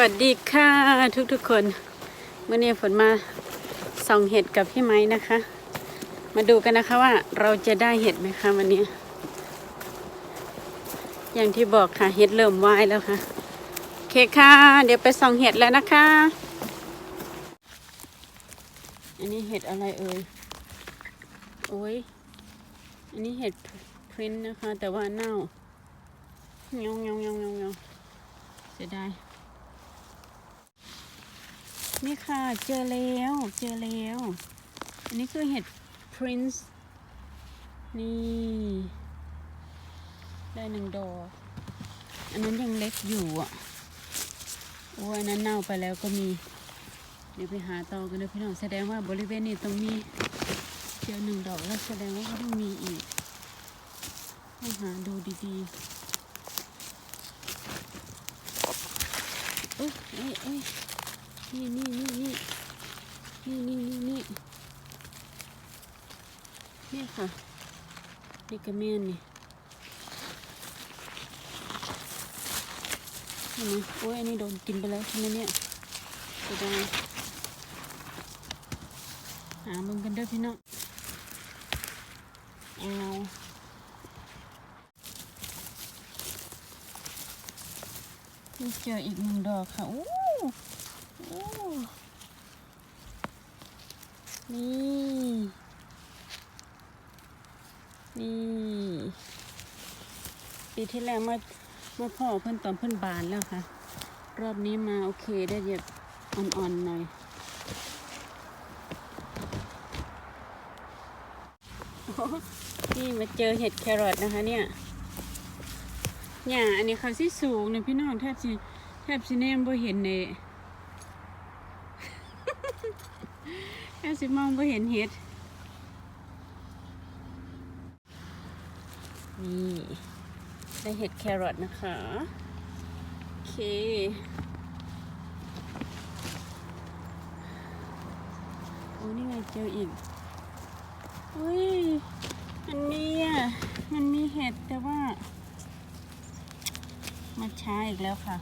วัสดีค่ะทุกๆคนเมื่อนี้ฝนมาส่องเห็ดกับพี่ไม้นะคะ มาดูกันนะคะว่าเราจะได้เห็ดไหมคะวันนี้ อย่างที่บอกค่ะเห็ดเริ่มวายแล้วค่ะโอเคค่ะ เดี๋ยวไปส่องเห็ดแล้วนะคะ อันนี้เห็ดอะไรเอ่ยโอ้ยอันนี้เห็ดพรินนะคะ แต่ว่าเน่าเงาเงาเงาเงาเงาเสียดาย นี่ค่ะเจอแล้วเจอแล้ว อันนี้คือเห็ด Prince นี่ ได้หนึ่งดอกอันนั้นยังเล็กอยู่อะโอ้อันนั้นเน่าไปแล้วก็มี เดี๋ยวไปหาต่อกันนะพี่น้องแสดงว่าบริเวณนี้ต้องมีเจอหนึ่งดอกแล้วแสดงว่าเขาต้องมีอีกต้องหาดูดีๆ ค่ะ นี่กระเมียนนี่เห็นไหมโอ้ยอันนี้โดนกินไปแล้วใช่ไหมเนี่ยจะได้หามึงกันเด้อพี่น้องเอาเจออีกหนึ่งดอกค่ะ อู้โอ้นี่ นี่ปีที่แล้วเมื่อเมื่อพ่อเพิ่นตอนเพิ่นบานแล้วค่ะ รอบนี้มาโอเคได้แบบอ่อนๆหน่อย นี่มาเจอเห็ดแครอทนะคะเนี่ยเนี่ยอันนี้เขาสิสูงเนี่ยพี่น้องแทบสิแทบสิแนมบ่เห็นเลยแค่สิมองไ่เห็นเห็ด นี่ได้เห็ดแครอทนะคะ โอเค โอ้นี่ไงเจออีกอุ้ยอันนี้อะ มันมีเห็ดแต่ว่า มาช้าอีกแล้วค่ะ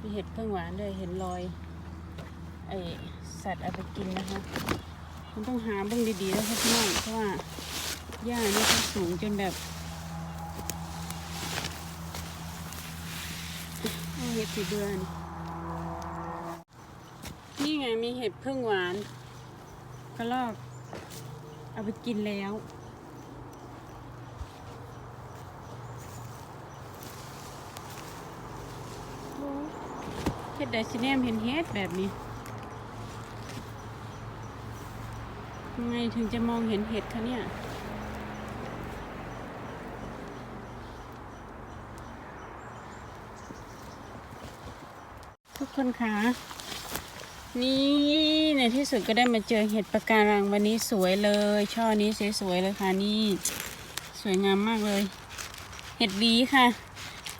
มีเห็ดเพิ่งหวานด้วยเห็นรอยไอสัตว์เอาไปกินนะคะ มันต้องหาบ้างดีๆแล้วค่ะพี่น้องเพราะว่าหญ้านี่เขาสูงจนแบบ เห็ดสีเดือน นี่ไงมีเห็ดพึ่งหวานกระลอก เอาไปกินแล้ว เห็ดไดซิเนมเห็นเห็ดแบบนี้ยังไงถึงจะมองเห็นเห็ดคะเนี่ย คนคะนี่ในที่สุดก็ได้มาเจอเห็ดปะการังวันนี้สวยเลย ช่อนี้สวยๆเลยค่ะนี่ สวยงามมากเลย เห็ดหวีค่ะ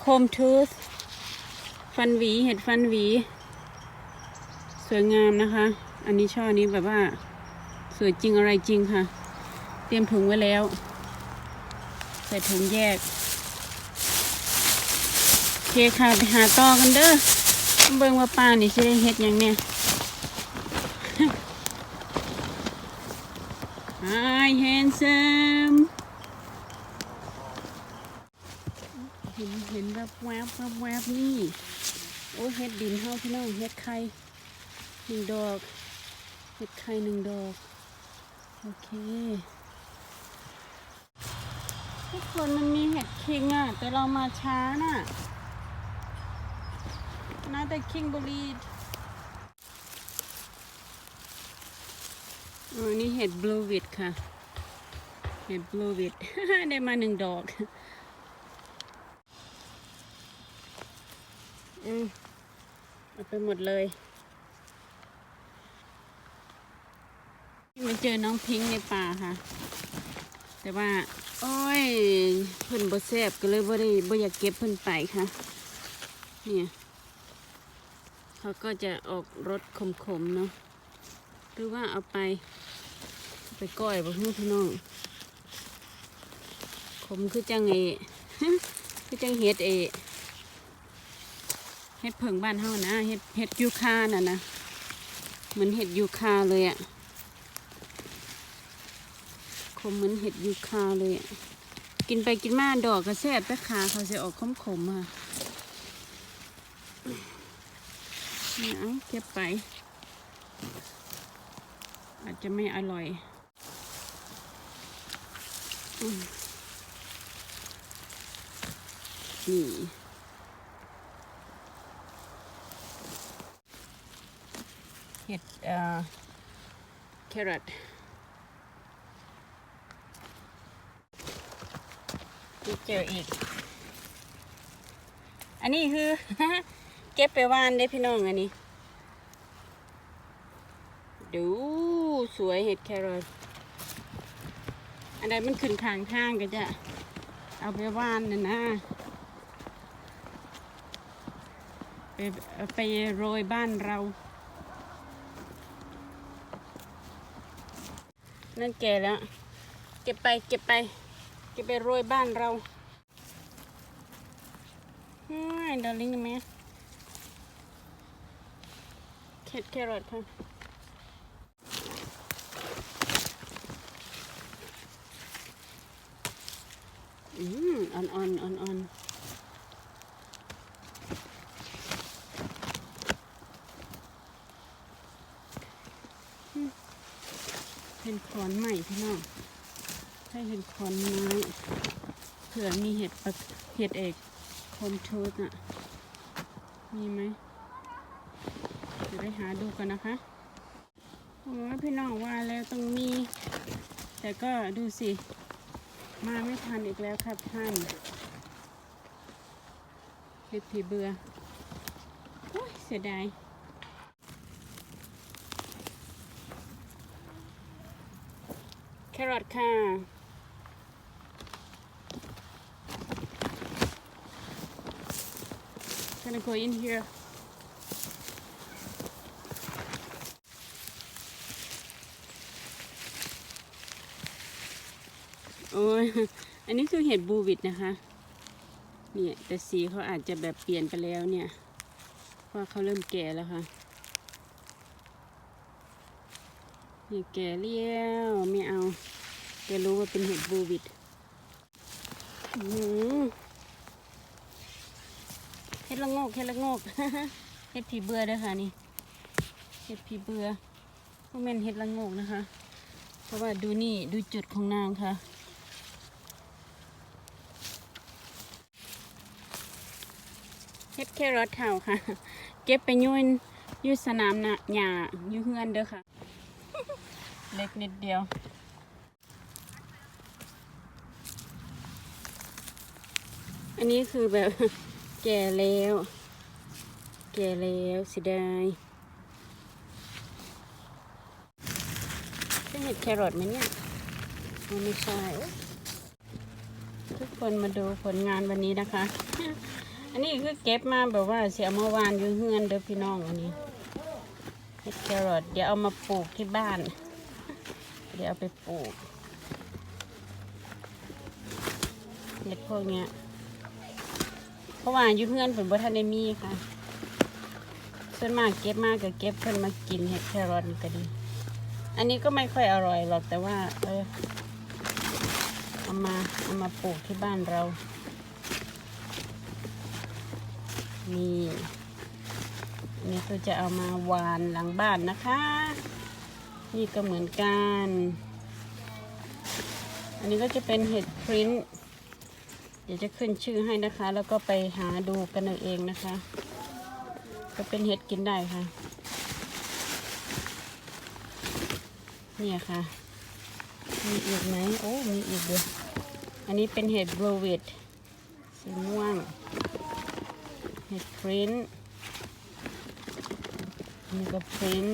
โคมทูธฟันหวีเห็ดฟันหวี สวยงามนะคะ อันนี้ช่อนี้แบบว่า สวยจริงอะไรจริงค่ะ เตรียมถุงไว้แล้ว ใส่ถุงแยก โอเคค่ะไปหาต่อกันเด้อ เบิ่งว่าป้านี่สิได้เฮ็ดหยังเนี่ย Hi handsome เห็นเห็นแบบแวบแวบแวบนี่ โอ้เฮ็ดดินเฮาพี่น้องเฮ็ดไข่หนึ่งดอกเห็ดไข่หนึ่งดอก โอเคทุกคนมันมีเห็ดคิงอะ แต่เรามาช้าน่ะ น่าแต่คิงบรีดอ๋อนี่เห็ดบลูวิดค่ะ เห็ดบลูวิด ได้มาหนึ่งดอกอืมเอาไปหมดเลยมาเจอน้องพิงค์ในป่าค่ะ แต่ว่า โอ้ย เพิ่นบ่แซบก็เลยบ่ได้บ่อยากเก็บเพิ่นไปค่ะ เนี่ย เขาก็จะออกรสขมๆเนาะหรือว่าเอาไป ไปก้อยบ่ฮู้พี่น้องขมคือจังเอคือจังเฮ็ดเอเห็ดเผิงบ้านเฮานะเห็ดเห็ดยูคาน่ะนะเหมือนเห็ดยูคาเลยอะ่ะคมเหมือนเห็ดยูคาเลยอะกินไปกินมาดอกกระแซบแต่ขาเขาจะออกขมขมๆอะ เนี่ยเอาเก็บไป อาจจะไม่อร่อยอนี่เห็ดแครอทนี่เจออีก อันนี้คือ เก็บไปวานได้พี่น้องอันนี้ ดูสวยเห็ดแครอทอันใดมันขึ้นทางทางก็จะเอาไปว่านนะนะไปไปโรยบ้านเรา นั่นแก่แล้ว เก็บไปเก็บไปเก็บไปโรยบ้านเราฮ้ยดาริงแม่เค็ดแครอทค่ะ อืมอ่อนอ่อนอ่อนอนเห็นขอนใหม่พี่น้องให้เห็นขอนไม้เผื่อมีเห็ดปะเห็ดเอกคมชูดอะ มีไหมเดี๋ยวไปหาดูกันนะคะโอ้พี่น้องว่าแล้วต้องมี แต่ก็ดูสิ มาไม่ทันอีกแล้วครับท่านเห็ดผีเบือโอ้ยเสียดายแครอทค่ะ Gonna go in here. โอ้ยอันนี้คือเห็ดบูวิดนะคะ เนี่ยแต่สีเขาอาจจะแบบเปลี่ยนไปแล้วเนี่ย เพราะเขาเริ่มแก่แล้วค่ะเนี่ยแก่เลี้ยวไม่เอาแกรู้ว่าเป็นเห็ดบูวิดหือเห็ดละโงกเห็ดละโงกเห็ดผีเบื่อด้วยค่ะนี่ เห็ดผีเบื่อพวกแม่นเห็ดละโงกนะคะ เพราะว่าดูนี่ดูจุดของนางค่ะ เฮ็ด แครอทเท่าค่ะ เก็บไปยุ่นยุ่สนามนะหญ้าอยู่เฮือนเด้อค่ะ เล็กนิดเดียวอันนี้คือแบบแก่แล้ว แก่แล้วเสิได้ใช่เห็ดแครอทไหมเนี่ยมันไม่ใช่ทุกคนมาดูผลงานวันนี้นะคะ อันนี้คือเก็บมาแบบว่าเสียเมื่อวานอยู่เฮือนเด้อพี่น้องอันนี้เห็ดแครอทเดี๋ยวเอามาปลูกที่บ้าน เดี๋ยวเอาไปปลูกเห็ดพวกเนี้ยเพราะว่าอยู่เฮือนผลบัทันได้มีค่ะ ส่วนมากเก็บมากก็เก็บเพิ่นมากินเห็ดแครอทนี่ก็ดี อันนี้ก็ไม่ค่อยอร่อยหรอกแต่ว่า เออเอามาเอามาปลูกที่บ้านเรา นี่นนี้ก็จะเอามาหวานหลังบ้านนะคะ นี่ก็เหมือนกัน อันนี้ก็จะเป็นเห็ดพริ้นเดี๋ยวจะขึ้นชื่อให้นะคะ แล้วก็ไปหาดูกันเอาเองนะคะ ก็เป็นเห็ดกินได้ค่ะ เนี่ยค่ะ มีอีกไหมโอ้ มีอีกด้วยอันนี้เป็นเห็ดบลูวิดสีม่วง เห็ดพริ้นท์นี่ก็พริ้น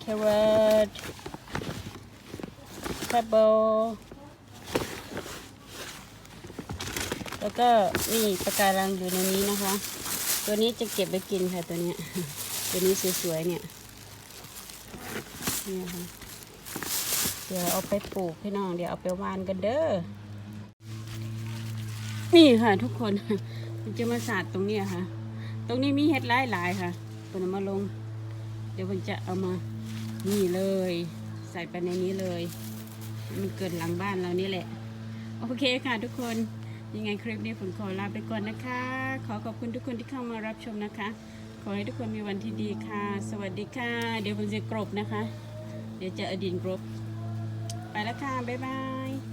แครอทแคบเบิลแล้วก็นี่ปะการังอยู่ในนี้นะคะ ตัวนี้จะเก็บไปกินค่ะตัวนี้ตัวนี้สวยๆเนี่ยเนี่ค่ะเดี๋ยวเอาไปปลูกพี่น้อง เดี๋ยวเอาไปวานกันเด้อ นี่ค่ะทุกคน มันจะมาสาดตรงนี้ค่ะ ตรงนี้มีเห็ดหลายหลายๆค่ะเปิดมาลง เดี๋ยวมันจะเอามา นี่เลย ใส่ไปในนี้เลย มันเกิดหลังบ้านเรานี่แหละ โอเคค่ะทุกคน ยังไงคลิปนี้ผมขอลาไปก่อนนะคะ ขอขอบคุณทุกคนที่เข้ามารับชมนะคะ ขอให้ทุกคนมีวันที่ดีค่ะ สวัสดีค่ะ เดี๋ยวผมจะกรบนะคะ เดี๋ยวจะอดินกรบ ไปแล้วค่ะ บ๊ายบาย